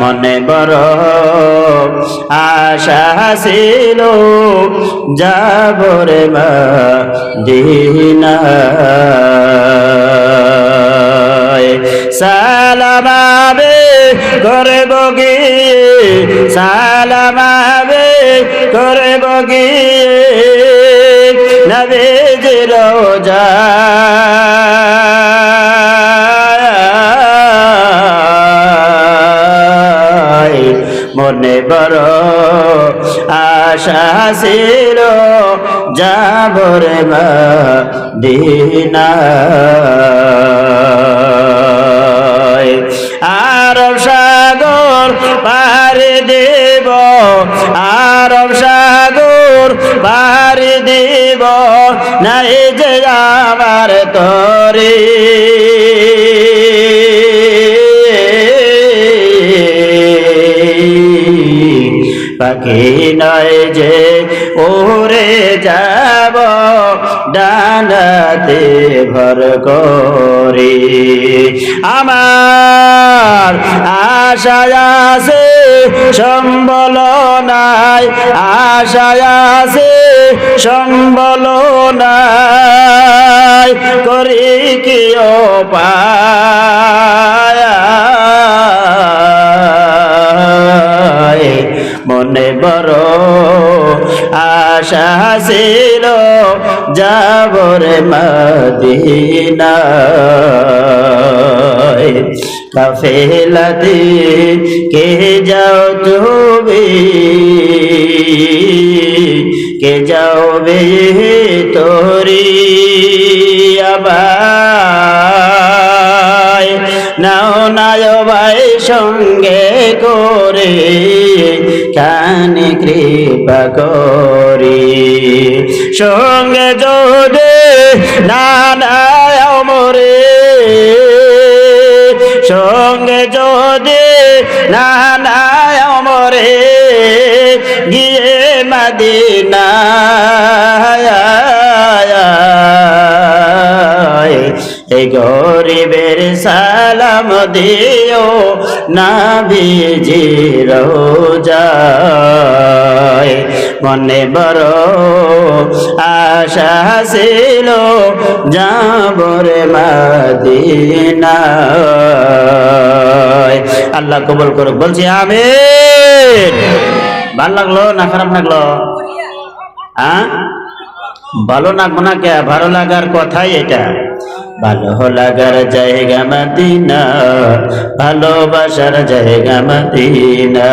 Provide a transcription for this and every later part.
মনে বড় আশা ছিল যাবরে মদিনা সালামাবে করে বগি সালামাবে করে বগি। নবীজ রোজা মনে বড় আশা ছিল, যাবরে মদিনা আরব সাগর পারে দেব, আরব সাগর পারে দেব, নাই যে আমার তরে। পাখি নয় যে ওরে যাব, ডানাতে ভর করে। আমার আশা আছে, সম্বল নাই। আশা আছে, সম্বল নাই। করি কি পায় মনে বড় আশা ছিল যাবরে মদিনা কাফেলাতে কে যাও তুমি, কে যাও বে তোরি আবার। নাও নায় ভাই সঙ্গে করে কানে কৃপা করি। সঙ্গে যদি না নায় মরে, সঙ্গে যদি না নায় মরে, গিয়ে মদিনা গরিবের সালাম দিও না ভিজি রোজায় মনে বড় আশা ছিল যাবরে মাদিনায়। আল্লাহ কবল করুক, বলছি আমি ভালো লাগল না খারাপ লাগল? হ্যাঁ ভালো লাগবো না কে? ভালো লাগার কথাই এটা। ভালো লাগার জায়গা মদিনা ভালোবাসার জায়গা মদিনা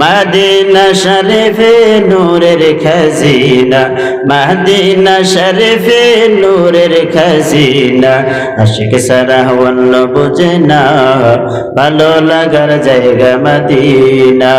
মাদিনা শরীফে নূরের খাজিনা মাদিনা শরীফে নূরের খাজিনা আশিক সারা অন্য বুঝে না ভালো লাগার জায়গা মদিনা।